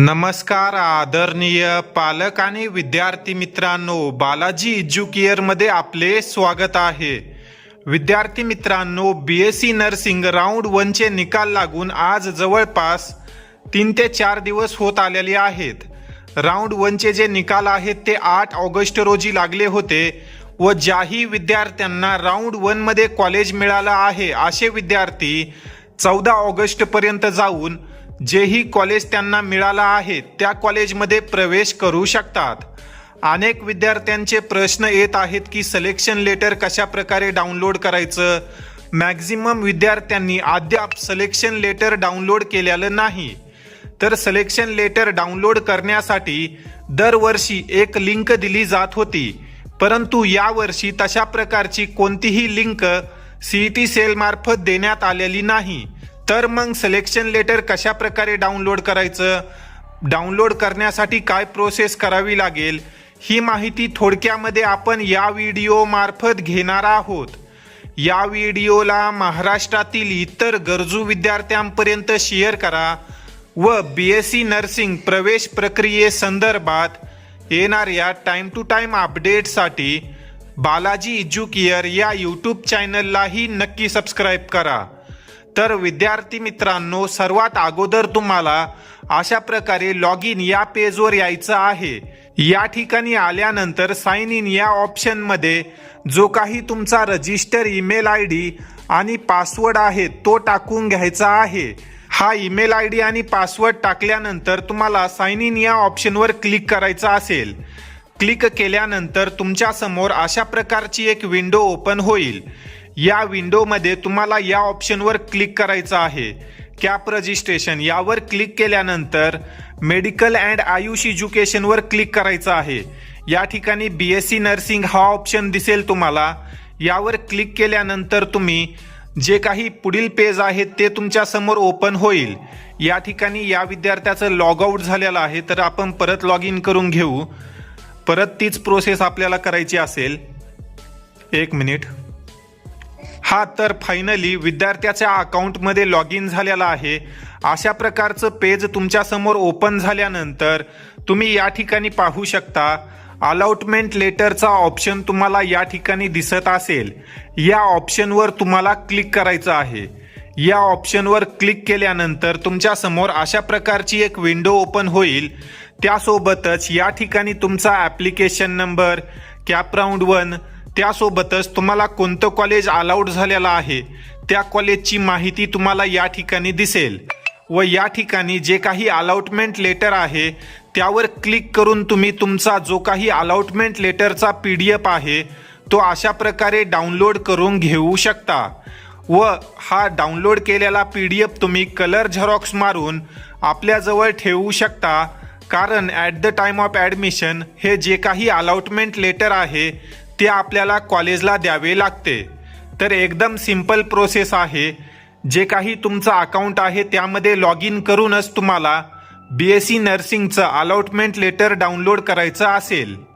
नमस्कार आदरणीय पालक आणि विद्यार्थी मित्रांनो बालाजी एज्युकेअरमध्ये आपले स्वागत आहे. विद्यार्थी मित्रांनो B S C nursing round वनचे निकाल लागून आज जवळपास तीन ते चार दिवस होत आलेले आहेत. राऊंड वनचे जे निकाल आहेत ते आठ ऑगस्ट रोजी लागले होते व ज्याही विद्यार्थ्यांना राऊंड वनमध्ये कॉलेज मिळालं आहे असे विद्यार्थी चौदा ऑगस्टपर्यंत जाऊन जेही कॉलेज त्यांना मिळालं आहे त्या कॉलेजमध्ये प्रवेश करू शकतात. अनेक विद्यार्थ्यांचे प्रश्न येत आहेत की सिलेक्शन लेटर कशा प्रकारे डाउनलोड करायचं? मॅक्झिमम विद्यार्थ्यांनी अद्याप सिलेक्शन लेटर डाउनलोड केलेलं नाही. तर सिलेक्शन लेटर डाउनलोड करण्यासाठी दरवर्षी एक लिंक दिली जात होती. परंतु यावर्षी तशा प्रकारची कोणतीही लिंक सी ई टी सेलमार्फत देण्यात आलेली नाही. तर मग सिलेक्शन लेटर कशा प्रकारे डाउनलोड करायचं? डाउनलोड करण्यासाठी काय प्रोसेस करावी लागेल? ही माहिती थोडक्यामध्ये आपण या व्हिडिओमार्फत घेणार आहोत. या व्हिडिओला महाराष्ट्रातील इतर गरजू विद्यार्थ्यांपर्यंत शेअर करा व बी एस सी नर्सिंग प्रवेश प्रक्रियेसंदर्भात येणाऱ्या टाईम टू टाईम अपडेटसाठी बालाजी एज्युकेअर या यूट्यूब चॅनललाही नक्की सबस्क्राईब करा. तर विद्यार्थी मित्रांनो सर्वात अगोदर तुम्हाला अशा प्रकारे लॉग इन या पेजवर यायचं आहे. या ठिकाणी आल्यानंतर साइन इन या ऑप्शनमध्ये जो काही तुमचा रजिस्टर ईमेल आय डी आणि पासवर्ड आहे तो टाकून घ्यायचा आहे. हा ईमेल आय डी आणि पासवर्ड टाकल्यानंतर तुम्हाला साइन इन या ऑप्शनवर क्लिक करायचं असेल. क्लिक केल्यानंतर तुमच्यासमोर अशा प्रकारची एक विंडो ओपन होईल. या विंडोमध्ये तुम्हाला या ऑप्शनवर क्लिक करायचं आहे. कॅप रजिस्ट्रेशन यावर क्लिक केल्यानंतर मेडिकल अँड आयुष एज्युकेशनवर क्लिक करायचं आहे. या ठिकाणी बी एस सी नर्सिंग हा ऑप्शन दिसेल तुम्हाला. यावर क्लिक केल्यानंतर तुम्ही जे काही पुढील पेज आहेत ते तुमच्यासमोर ओपन होईल. या ठिकाणी या विद्यार्थ्याचं लॉग आउट झालेलं आहे तर आपण परत लॉग इन करून घेऊ. परत तीच प्रोसेस आपल्याला करायची असेल. एक मिनिट हा तर फायनली विद्यार्थ्याच्या अकाउंटमध्ये लॉग इन झालेला आहे. अशा प्रकारचं पेज तुमच्यासमोर ओपन झाल्यानंतर तुम्ही या ठिकाणी पाहू शकता अलॉटमेंट लेटरचा ऑप्शन तुम्हाला या ठिकाणी दिसत असेल. या ऑप्शनवर तुम्हाला क्लिक करायचं आहे. या ऑप्शनवर क्लिक केल्यानंतर तुमच्यासमोर अशा प्रकारची एक विंडो ओपन होईल. त्यासोबतच या ठिकाणी तुमचा application number CAP round one त्यासोबतच तुम्हाला कोणतं कॉलेज अलाउड झालेलं आहे त्या कॉलेजची माहिती तुम्हाला या ठिकाणी दिसेल. व या ठिकाणी जे काही अलाउटमेंट लेटर आहे त्यावर क्लिक करून तुम्ही तुमचा जो काही अलाउटमेंट लेटरचा पी डी एफ आहे तो अशा प्रकारे डाउनलोड करून घेऊ शकता. व हा डाउनलोड केलेला पी डी एफ तुम्ही कलर झेरॉक्स मारून आपल्याजवळ ठेवू शकता. कारण at the time of admission हे जे काही अलाउटमेंट लेटर आहे ते आपल्याला कॉलेजला द्यावे लागते. तर एकदम सिंपल प्रोसेस आहे. जे काही तुमचं अकाउंट आहे त्यामध्ये लॉग इन करूनच तुम्हाला बी एस सी नर्सिंगचं अलॉटमेंट लेटर डाउनलोड करायचं असेल.